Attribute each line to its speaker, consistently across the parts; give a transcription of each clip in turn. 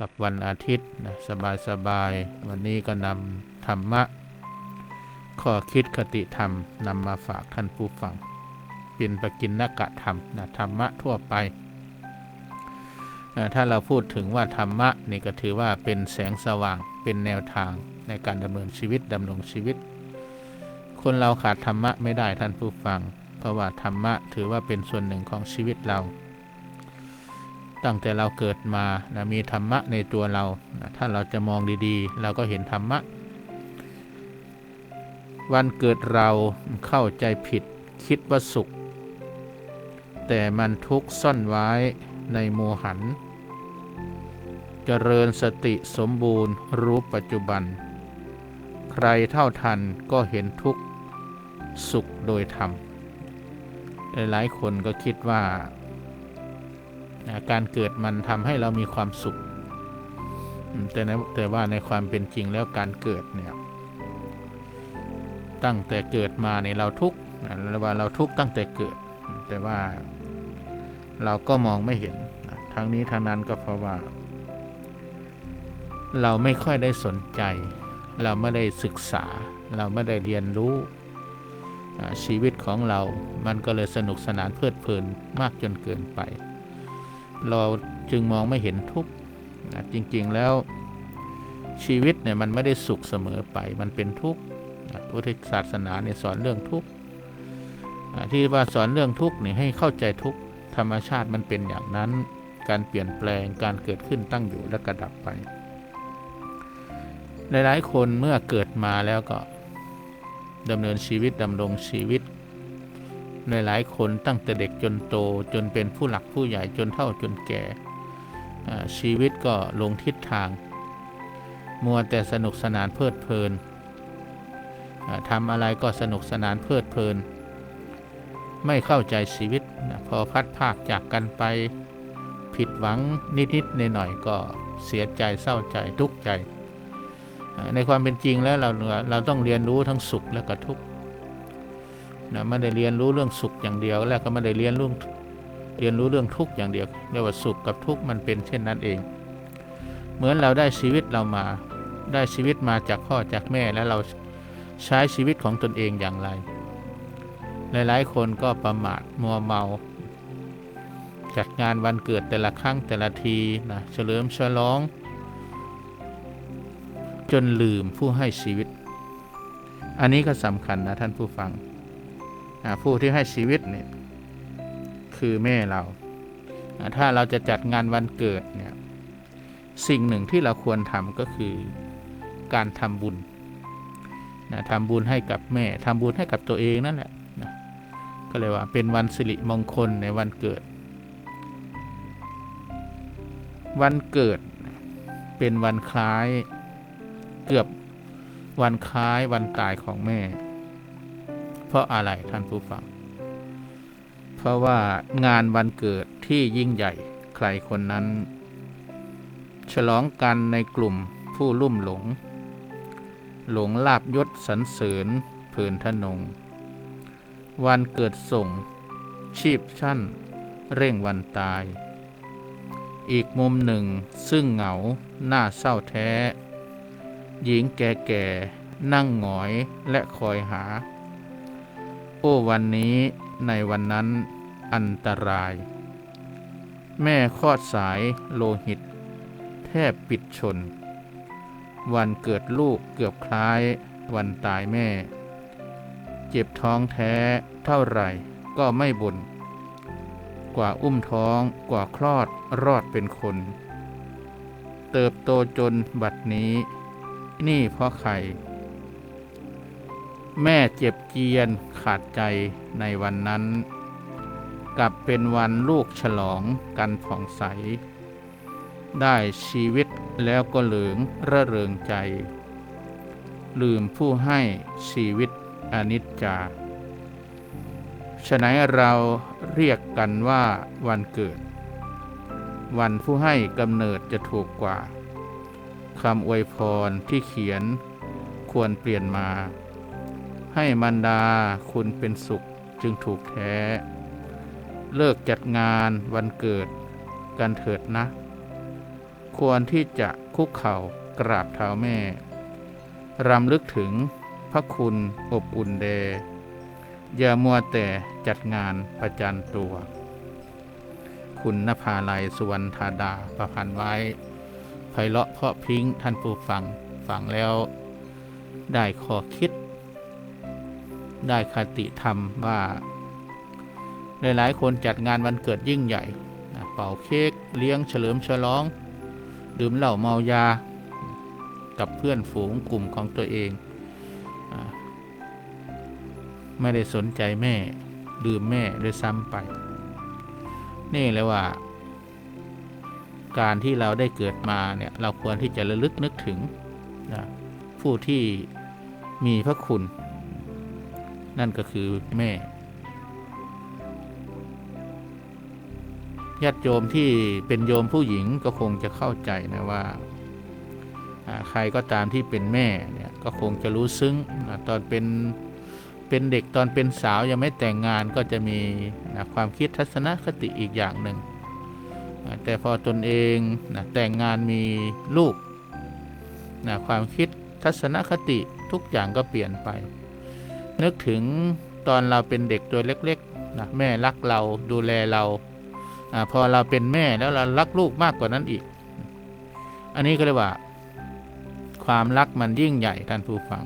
Speaker 1: กับวันอาทิตย์นะสบายๆ วันนี้ก็นำธรรมะ ข้อคิดคติธรรมนำมาฝากท่านผู้ฟัง เป็นปกินนกะธรรมนะธรรมะทั่วไปนะถ้าเราพูดถึงว่าธรรมะนี่ก็ถือว่าเป็นแสงสว่างเป็นแนวทางในการดำเนินชีวิตดำรงชีวิต คนเราขาดธรรมะไม่ได้ท่านผู้ฟัง เพราะว่าธรรมะถือว่าเป็นส่วนหนึ่งของชีวิตเรา ตั้งแต่เราเกิดมานะมีธรรมะในตัวเรานะถ้าเราจะมองดีๆ เราก็เห็นธรรมะ วันเกิดเราเข้าใจผิดคิดว่าสุข แต่มันทุกข์ซ่อนไว้ในโมหัน เจริญสติสมบูรณ์รู้ปัจจุบัน ใครเท่าทันก็เห็นทุกข์สุขโดยธรรมหลายคนก็คิดว่า นะการเกิดมันทำให้เรามีความสุข แต่นะแต่ว่าในความเป็นจริงแล้วการเกิดเนี่ยตั้งแต่เกิดมาในยเราทุกข์นะว่าเราทุกข์ตั้งแต่เกิด แต่ว่าเราก็มองไม่เห็นนะทั้งนี้ทั้งนั้นก็เพราะว่า เราไม่ค่อยได้สนใจ เราไม่ได้ศึกษา เราไม่ได้เรียนรู้ชีวิตของเรา มันก็เลยสนุกสนานเพลิดเพลินมากจนเกินไป เราจึงมองไม่เห็นทุกข์นะจริงๆแล้วชีวิตเนี่ยมันไม่ได้สุขเสมอไป มันเป็นทุกข์นะพุทธศาสนาเนี่ยสอนเรื่องทุกข์ที่ว่าสอนเรื่องทุกข์เนี่ยให้เข้าใจทุกข์ธรรมชาติมันเป็นอย่างนั้น การเปลี่ยนแปลงการเกิดขึ้นตั้งอยู่และกระดับไป หลายๆคนเมื่อเกิดมาแล้วก็ดำเนินชีวิตดำรงชีวิต หลายๆคนตั้งแต่เด็กจนโตจนเป็นผู้หลักผู้ใหญ่จนเฒ่าจนแก่ชีวิตก็ลงทิศทาง มัวแต่สนุกสนานเพลิดเพลินทำอะไรก็สนุกสนานเพลิดเพลิน ไม่เข้าใจชีวิตพอพัดภาคจากกันไปผิดหวังนิดๆหน่อยๆก็เสียใจเศร้าใจทุกข์ใจ ในความเป็นจริงแล้วเราเราต้องเรียนรู้ทั้งสุขและก็ทุกข์ นะไม่ได้เรียนรู้เรื่องสุขอย่างเดียว แล้วก็ไม่ได้เรียนรู้เรียนรู้เรื่องทุกข์อย่างเดียวเรียกว่าสุขกับทุกข์มันเป็นเช่นนั้นเอง เหมือนเราได้ชีวิตเรามาได้ชีวิตมาจากพ่อจากแม่แล้วเราใช้ชีวิตของตนเองอย่างไร หลายๆ คนก็ประมาทมัวเมา จัดงานวันเกิดแต่ละครั้งแต่ละทีนะเฉลิมฉลอง จนลืมผู้ให้ชีวิต อันนี้ก็สำคัญนะท่านผู้ฟัง ผู้ที่ให้ชีวิตเนี่ยคือแม่เรา ถ้าเราจะจัดงานวันเกิดเนี่ยสิ่งหนึ่งที่เราควรทำก็คือการทำบุญนะทำบุญให้กับแม่ทำบุญให้กับตัวเองนั่นแหละนะก็เลยว่าเป็นวันสิริมงคลในวันเกิด วันเกิดเป็นวันคล้ายเกือบวันคล้ายวันตายของแม่ ราะอะไรท่านผู้ฟัง เพราะว่างานวันเกิดที่ยิ่งใหญ่ใครคนนั้น ฉลองกันในกลุ่มผู้ลุ่มหลง หลงลาบยศสรรเสริญเพลินทนง วันเกิดส่ง ชีพชั่น เร่งวันตาย อีกมุมหนึ่งซึ่งเหงาหน้าเศร้าแท้ หญิงแก่ๆนั่งหงอยและคอยหา โอ้วันนี้ในวันนั้นอันตราย แม่คลอดสายโลหิต แทบปิดชน วันเกิดลูกเกือบคล้ายวันตายแม่ เจ็บท้องแท้เท่าไหร่ก็ไม่บน่นกว่าอุ้มท้องกว่าคลอดรอดเป็นคน เติบโตจนบัดนี้ นี่เพราะใคร แม่เจ็บเจียนขาดใจในวันนั้น กลับเป็นวันลูกฉลองกันผ่องใส ได้ชีวิตแล้วก็เหลืองระเริงใจ ลืมผู้ให้ชีวิตอนิจจาฉะนั้นเราเรียกกันว่าวันเกิด วันผู้ให้กำเนิดจะถูกกว่าคำอวยพรที่เขียนควรเปลี่ยนมา ให้มันดาคุณเป็นสุขจึงถูกแท้ เลิกจัดงานวันเกิดกันเถิดนะ ควรที่จะคุกเข่ากราบเท้าแม่ รำลึกถึงพระคุณอบอุ่นเด อย่ามัวแต่จัดงานประจันตัว คุณนภาลัยสุวรรณธาดาประพันธ์ไว้ไพเราะเพาะพริ้งท่านผู้ฟังฟังแล้วได้ข้อคิด ได้คติธรรมว่าหลายๆคนจัดงานวันเกิดยิ่งใหญ่เป่าเค้กเลี้ยงเฉลิมฉลอง ดื่มเหล้าเมายา กับเพื่อนฝูงกลุ่มของตัวเอง ไม่ได้สนใจแม่ ดื่มแม่ด้วยซ้ำไป นี่เลยว่า การที่เราได้เกิดมาเนี่ย เราควรที่จะระลึกนึกถึงนะผู้ที่มีพระคุณ นั่นก็คือแม่ ญาติโยมที่เป็นโยมผู้หญิงก็คงจะเข้าใจนะว่า ใครก็ตามที่เป็นแม่เนี่ยก็คงจะรู้ซึ้งนะตอนเป็นเป็นเด็กตอนเป็นสาวยังไม่แต่งงานก็จะมีนะความคิดทัศนคติอีกอย่างหนึ่งแต่พอตนเองนะแต่งงานมีลูกนะความคิดทัศนคติทุกอย่างก็เปลี่ยนไป นึกถึงตอนเราเป็นเด็กตัวเล็กๆนะแม่รักเราดูแลเราอพอเราเป็นแม่แล้วเรารักลูกมากกว่านั้นอีก อันนี้ก็เรียกว่า ความรักมันยิ่งใหญ่ท่านผู้ฟัง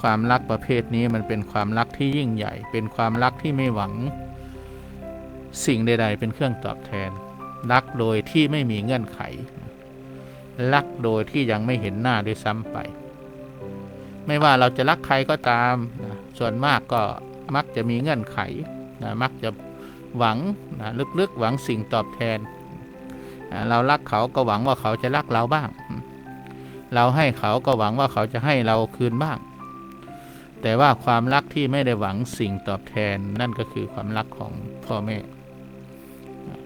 Speaker 1: ความรักประเภทนี้มันเป็นความรักที่ยิ่งใหญ่ เป็นความรักที่ไม่หวัง สิ่งใด ๆ เป็นเครื่องตอบแทน รักโดยที่ไม่มีเงื่อนไข รักโดยที่ยังไม่เห็นหน้าด้วยซ้ำไป ไม่ว่าเราจะรักใครก็ตามนะ ส่วนมากก็มักจะมีเงื่อนไขนะมักจะหวังนะลึกๆหวังสิ่งตอบแทน เรารักเขาก็หวังว่าเขาจะรักเราบ้าง เราให้เขาก็หวังว่าเขาจะให้เราคืนบ้าง แต่ว่าความรักที่ไม่ได้หวังสิ่งตอบแทนนั่นก็คือความรักของพ่อแม่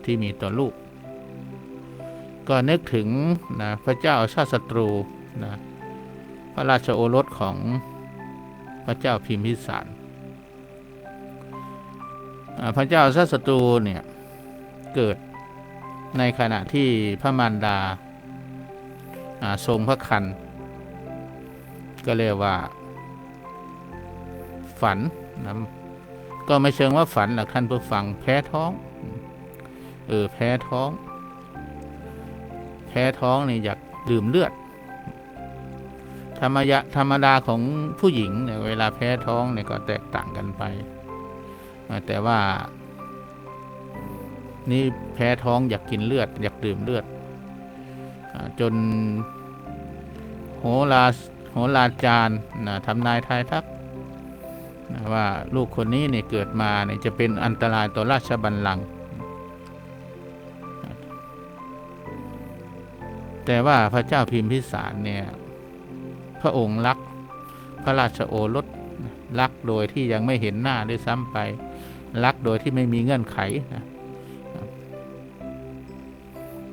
Speaker 1: ที่มีต่อลูก ก็นึกถึงนะพระเจ้าชาติศัตรูนะพระราชโอรสของ พระเจ้าพิมพิสาร พระเจ้าชาติศัตรูเนี่ยเกิดในขณะที่พระมารดาอ่าทรงพระคัน ก็เรียกว่า ฝันนะก็ไม่เชิงว่าฝันหรอกท่านผู้ฟังแพ้ท้อง เออแพ้ท้อง แพ้ท้องนี่อยากดื่มเลือด ธรรมยะธรรมดาของผู้หญิงเนี่ยเวลาแพ้ท้องเนี่ยก็แตกต่างกันไป แต่ว่า นี่แพ้ท้องอยากกินเลือด อยากดื่มเลือด จนโหราโหราจารย์นะทำนายทายทักนะว่าลูกคนนี้เนี่ยเกิดมาเนี่ยจะเป็นอันตรายต่อราชบัลลังก์แต่ว่าพระเจ้าพิมพิสารเนี่ย ระองค์รักพระราชโอรสรักโดยที่ยังไม่เห็นหน้าด้วยซ้ำไปรักโดยที่ไม่มีเงื่อนไขนะ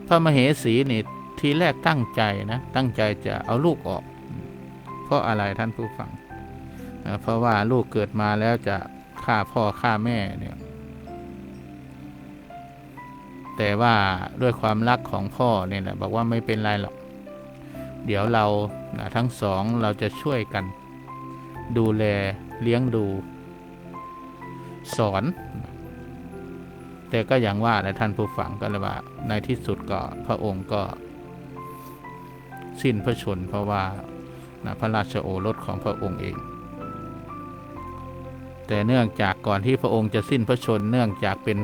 Speaker 1: พระมเหสีนี่ทีแรกตั้งใจนะ ตั้งใจจะเอาลูกออก เพราะอะไรท่านผู้ฟังเพราะว่าลูกเกิดมาแล้วจะฆ่าพ่อฆ่าแม่เนี่ยแต่ว่าด้วยความรักของพ่อเนี่ยแหละบอกว่าไม่เป็นไรหรอก เดี๋ยวเรานะทั้งสองเราจะช่วยกัน ดูแลเลี้ยงดู สอน แต่ก็อย่างว่าแหละท่านผู้ฟังก็เลยว่า ในที่สุดก็พระองค์ก็ สิ้นพระชนเพราะว่านะพระราชโอรสของพระองค์เอง แต่เนื่องจากก่อนที่พระองค์จะสิ้นพระชน เนื่องจากเป็น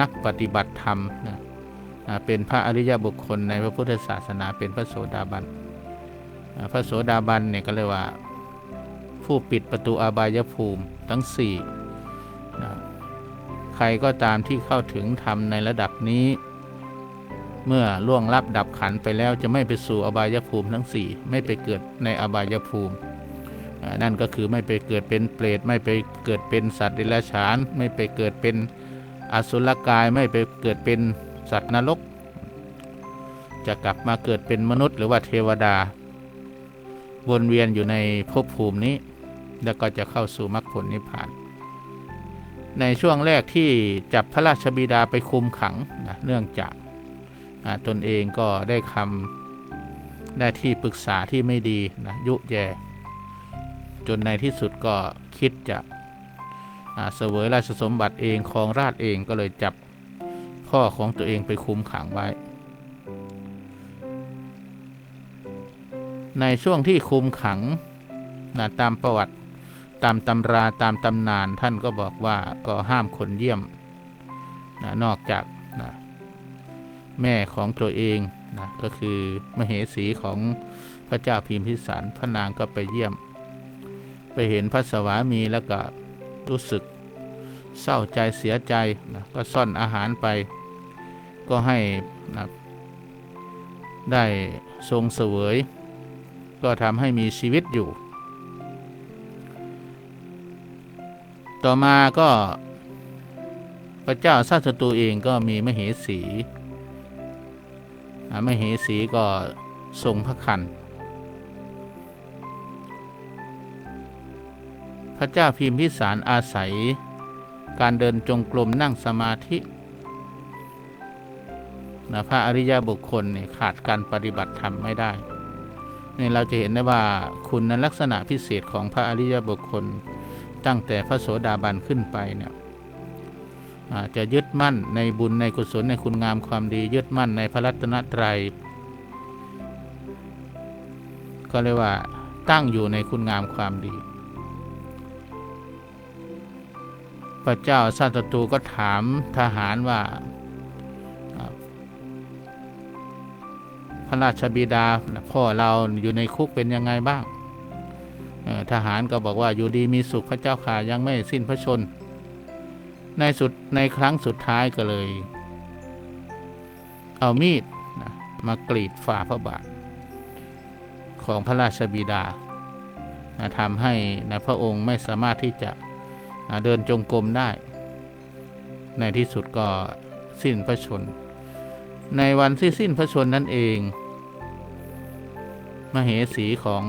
Speaker 1: นักปฏิบัติธรรมนะ เป็นพระอริยบุคคลในพระพุทธศาสนาเป็นพระโสดาบันพระโสดาบันเนี่ยก็เลยว่า ผู้ปิดประตูอาบายภูมิทั้งสี่นะใครก็ตามที่เข้าถึงธรรมในระดับนี้ เมื่อล่วงลับดับขันไปแล้วจะไม่ไปสู่อบายภูมิทั้งสี่ไม่ไปเกิดในอบายภูมินั่นก็คือไม่ไปเกิดเป็นเปรตไม่ไปเกิดเป็นสัตว์เดรัจฉาน ไม่ไปเกิดเป็นอสุรกายไม่ไปเกิดเป็น สัตว์นรก จะกลับมาเกิดเป็นมนุษย์หรือว่าเทวดา วนเวียนอยู่ในภพภูมินี้ แล้วก็จะเข้าสู่มรรคผลนิพพาน ในช่วงแรกที่จับพระราชบิดาไปคุมขังนะเนื่องจากตนเองก็ได้คำได้ที่ปรึกษาที่ไม่ดีนะยุแย่จนในที่สุดก็คิดจะเสวยราชสมบัติเองครองราชเองก็เลยจับ พ่อของตัวเองไปคุมขังไว้ ในช่วงที่คุมขังนะตามประวัติตามตำราตามตำนานท่านก็บอกว่าก็ห้ามคนเยี่ยมนะนอกจากนะแม่ของตัวเองนะก็คือมเหสีของพระเจ้าพิมพิสารพระนางก็ไปเยี่ยม ไปเห็นพระสวามีแล้วก็รู้สึกเศร้าใจเสียใจนะก็ซ่อนอาหารไป ก็ให้นะได้ทรงเสวย ก็ทำให้มีชีวิตอยู่ ต่อมาก็พระเจ้าซาสตูเองก็มีมเหสีมเหสีก็ทรงพระคัน พระเจ้าพิมพิสารอาศัย การเดินจงกรมนั่งสมาธิ นะพระอริยบุคคลเนี่ยขาดการปฏิบัติธรรมไม่ได้นี่เราจะเห็นได้ว่าคุณลักษณะพิเศษของพระอริยบุคคล ตั้งแต่พระโสดาบันขึ้นไปเนี่ยจะยึดมั่นในบุญในกุศลในคุณงามความดี ยึดมั่นในพระรัตนตรัยก็เรียกว่าตั้งอยู่ในคุณงามความดี พระเจ้าซาตตูก็ถามทหารว่า พระราชบิดาพ่อเราอยู่ในคุกเป็นยังไงบ้างทหารก็บอกว่าอยู่ดีมีสุขพระเจ้าข่ายังไม่สิ้นพระชน ในสุดในครั้งสุดท้ายก็เลย เอามีดนะมากรีดฝ่าพระบาท ของพระราชบิดานะทำให้นะพระองค์ไม่สามารถที่จะเดินจงกรมได้ ในที่สุดก็สิ้นพระชน ในวันที่สิ้นพระชนนั่นเอง มเหสีของ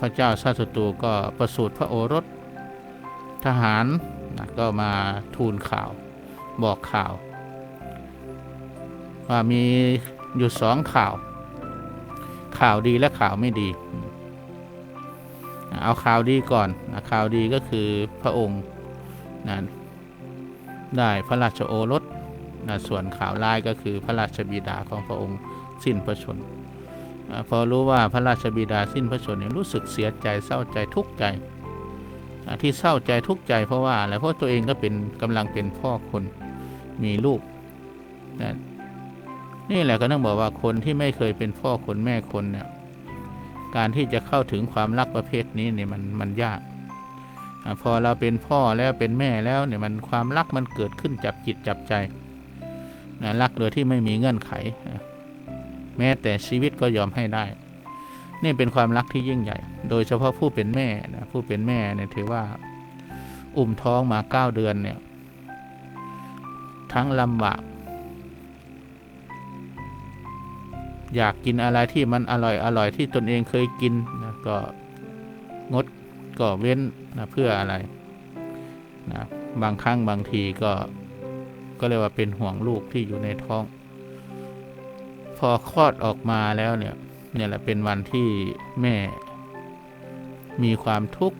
Speaker 1: พระเจ้าชาติศัตรูก็ประสูติพระโอรสทหารก็มาทูลข่าวบอกข่าว ว่ามีอยู่สองข่าว ข่าวดีและข่าวไม่ดี เอาข่าวดีก่อนข่าวดีก็คือพระองค์นะได้พระราชโอรส ส่วนข่าวร้ายก็คือพระราชบิดาของพระองค์สิ้นพระชนม์พอรู้ว่าพระราชบิดาสิ้นพระชนม์เนี่ยรู้สึกเสียใจเศร้าใจทุกข์ใจ ที่เศร้าใจทุกข์ใจเพราะว่าอะไรเพราะตัวเองก็เป็นกำลังเป็นพ่อคนมีลูกนะนี่แหละก็ต้องบอกว่าคนที่ไม่เคยเป็นพ่อคนแม่คนเนี่ยการที่จะเข้าถึงความรักประเภทนี้เนี่ยมันมันยากพอเราเป็นพ่อแล้วเป็นแม่แล้วเนี่ยมันความรักมันเกิดขึ้นจับจิตจับใจ นะรักโดยที่ไม่มีเงื่อนไขนะแม้แต่ชีวิตก็ยอมให้ได้ นี่เป็นความรักที่ยิ่งใหญ่ โดยเฉพาะผู้เป็นแม่นะผู้เป็นแม่เนี่ยถือว่าอุ้มท้องมาเก้าเดือนเนี่ย ทั้งลำบากอยากกินอะไรที่มันอร่อยอร่อยที่ตนเองเคยกินนะก็งดก็เว้นนะเพื่ออะไรนะบางครั้งบางทีก็ ก็เรียกว่าเป็นห่วงลูกที่อยู่ในท้อง พอคลอดออกมาแล้วเนี่ยเนี่ยแหละเป็นวันที่แม่ มีความทุกข์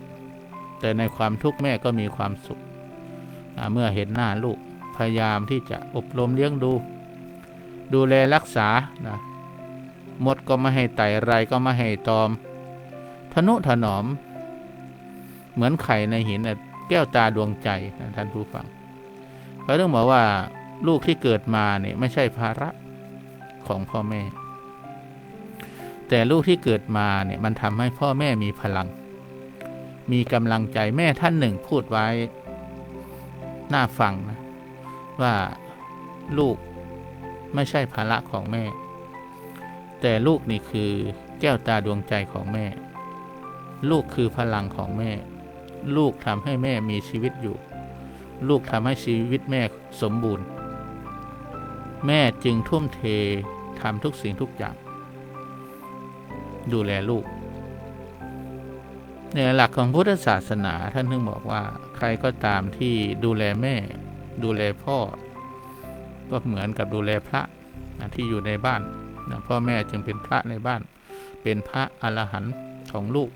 Speaker 1: แต่ในความทุกข์แม่ก็มีความสุข เมื่อเห็นหน้าลูกพยายามที่จะอบรมเลี้ยงดู ดูแลรักษานะมดก็ไม่ให้ไต่ไรก็ไม่ให้ตอม ทนุถนอม เหมือนไข่ในหินแก้วตาดวงใจนะท่านผู้ฟัง เขาต้องบอกว่าลูกที่เกิดมาเนี่ยไม่ใช่ภาระของพ่อแม่ แต่ลูกที่เกิดมาเนี่ยมันทำให้พ่อแม่มีพลัง มีกำลังใจแม่ท่านหนึ่งพูดไว้น่าฟังนะว่าลูกไม่ใช่ภาระของแม่ แต่ลูกนี่คือแก้วตาดวงใจของแม่ ลูกคือพลังของแม่ ลูกทำให้แม่มีชีวิตอยู่ ลูกทำให้ชีวิตแม่สมบูรณ์ แม่จึงทุ่มเททำทุกสิ่งทุกอย่าง ดูแลลูก ในหลักของพุทธศาสนาท่านถึงบอกว่า ใครก็ตามที่ดูแลแม่ ดูแลพ่อ ก็เหมือนกับดูแลพระนะที่อยู่ในบ้านนะพ่อแม่จึงเป็นพระในบ้าน เป็นพระอรหันต์ของลูก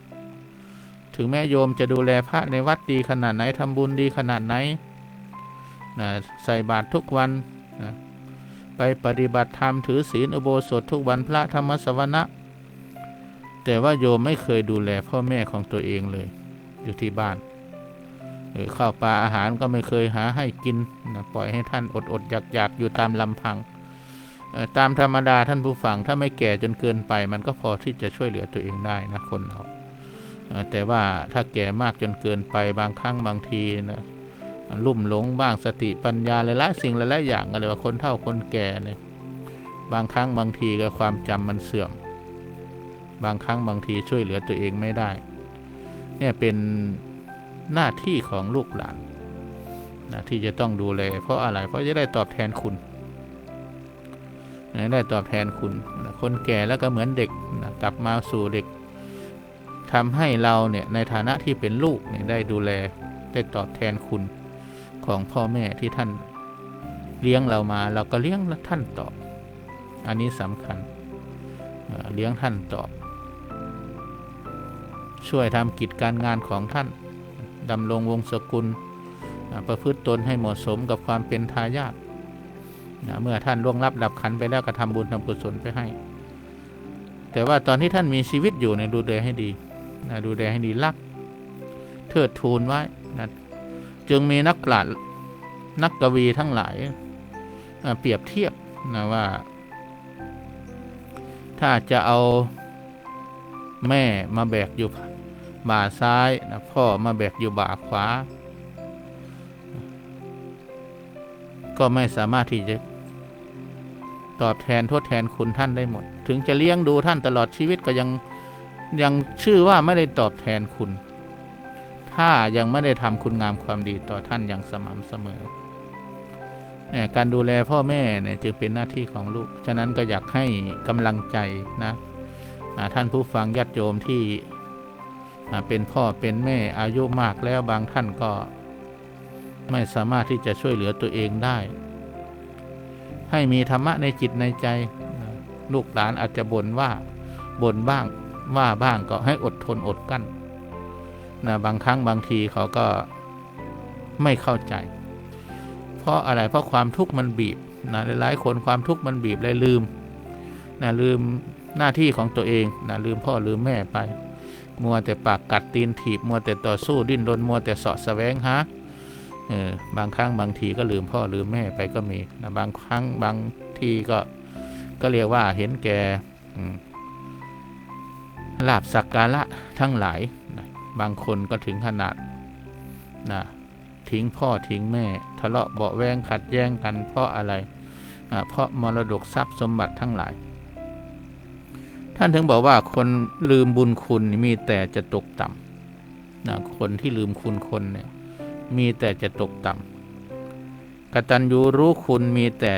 Speaker 1: ถึงแม่โยมจะดูแลพระในวัดดีขนาดไหนทำบุญดีขนาดไหน นะใส่บาตรทุกวันนะไปปฏิบัติธรรมถือศีลอุโบสถทุกวันพระธรรมสวนะ แต่ว่าโยมไม่เคยดูแลพ่อแม่ของตัวเองเลย อยู่ที่บ้านเออข้าวปลาอาหารก็ไม่เคยหาให้กินนะปล่อยให้ท่านอดอดอยากอยากอยู่ตามลำพัง ตามธรรมดาท่านผู้ฟังถ้าไม่แก่จนเกินไป มันก็พอที่จะช่วยเหลือตัวเองได้นะคนเราแต่ว่าถ้าแก่มากจนเกินไปบางครั้งบางทีนะ ลุ่มหลงบ้างสติปัญญาหลายๆสิ่งหลายๆอย่างก็เลยว่าคนเฒ่าคนแก่เนี่ยบางครั้งบางทีก็ความจำมันเสื่อม บางครั้งบางทีช่วยเหลือตัวเองไม่ได้ เนี่ยเป็นหน้าที่ของลูกหลานนะที่จะต้องดูแลเพราะอะไร เพราะจะได้ตอบแทนคุณนะได้ตอบแทนคุณนะคนแก่แล้วก็เหมือนเด็กนะกลับมาสู่เด็กทำให้เราเนี่ยในฐานะที่เป็นลูกเนี่ยได้ดูแลได้ตอบแทนคุณ ของพ่อแม่ที่ท่านเลี้ยงเรามา เราก็เลี้ยงท่านตอบ อันนี้สำคัญเลี้ยงท่านตอบ ช่วยทำกิจการงานของท่านดำรงวงศกุล ประพฤติตนให้เหมาะสมกับความเป็นทายาทเมื่อท่านล่วงลับดับขันไปแล้วก็ทำบุญทำกุศลไปให้ แต่ว่าตอนที่ท่านมีชีวิตอยู่เนี่ยดูแลให้ดีนะดูแลให้ดีรัก เทิดทูนไว้นะ จึงมีนักปราชญ์นักกวีทั้งหลายเปรียบเทียบนะว่า ถ้าจะเอาแม่มาแบกอยู่บ่าซ้ายนะพ่อมาแบกอยู่บ่าขวา ก็ไม่สามารถที่จะตอบแทนทดแทนคุณท่านได้หมด ถึงจะเลี้ยงดูท่านตลอดชีวิตก็ยังยังชื่อว่าไม่ได้ตอบแทนคุณ ถ้ายังไม่ได้ทำคุณงามความดีต่อท่านอย่างสม่ำเสมอการดูแลพ่อแม่เนี่ยจึงเป็นหน้าที่ของลูก ฉะนั้นก็อยากให้กำลังใจนะท่านผู้ฟังญาติโยมที่เป็นพ่อเป็นแม่อายุมากแล้วบางท่านก็ไม่สามารถที่จะช่วยเหลือตัวเองได้ ให้มีธรรมะในจิตในใจ ลูกหลานอาจจะบ่นว่าบ่นบ้างว่าบ้างก็ให้อดทนอดกั้น นะบางครั้งบางทีเขาก็ไม่เข้าใจ เพราะอะไรเพราะความทุกข์มันบีบนะหลายๆคนความทุกข์มันบีบเลยลืมนะลืมหน้าที่ของตัวเองนะลืมพ่อลืมแม่ไป มัวแต่ปากกัดตีนถีบ มัวแต่ต่อสู้ดิ้นรนมัวแต่สาะแสวงหาเออบางครั้งบางทีก็ลืมพ่อลืมแม่ไปก็มีนะบางครั้งบางทีก็ก็เรียกว่าเห็นแก่ลาบสักการะทั้งหลายนะ บางคนก็ถึงขนาดนะทิ้งพ่อทิ้งแม่ ทะเลาะเบาะแวงขัดแย้งกันเพราะอะไรอ่าเพราะมรดกทรัพย์สมบัติทั้งหลาย ท่านถึงบอกว่าคนลืมบุญคุณมีแต่จะตกต่ำนะคนที่ลืมคุณคนเนี่ยมีแต่จะตกต่ำกตัญญูรู้คุณมีแต่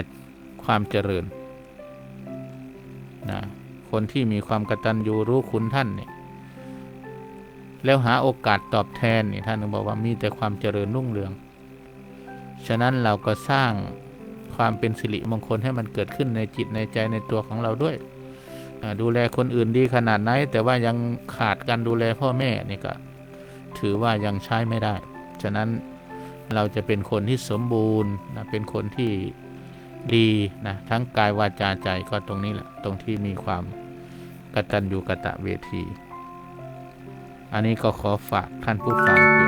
Speaker 1: ความเจริญนะคนที่มีความกตัญญูรู้คุณท่านเนี่ย แล้วหาโอกาสตอบแทนนี่ท่านถึงบอกว่ามีแต่ความเจริญรุ่งเรือง ฉะนั้นเราก็สร้างความเป็นสิริมงคลให้มันเกิดขึ้นในจิตในใจในตัวของเราด้วย ดูแลคนอื่นดีขนาดไหน แต่ว่ายังขาดการดูแลพ่อแม่นี่ก็ ถือว่ายังใช้ไม่ได้ ฉะนั้นเราจะเป็นคนที่สมบูรณ์นะเป็นคนที่ดีนะทั้งกายวาจาใจก็ตรงนี้แหละ ตรงที่มีความกตัญญูกตะเวที อันนี้ก็ขอฝากท่านผู้ฟัง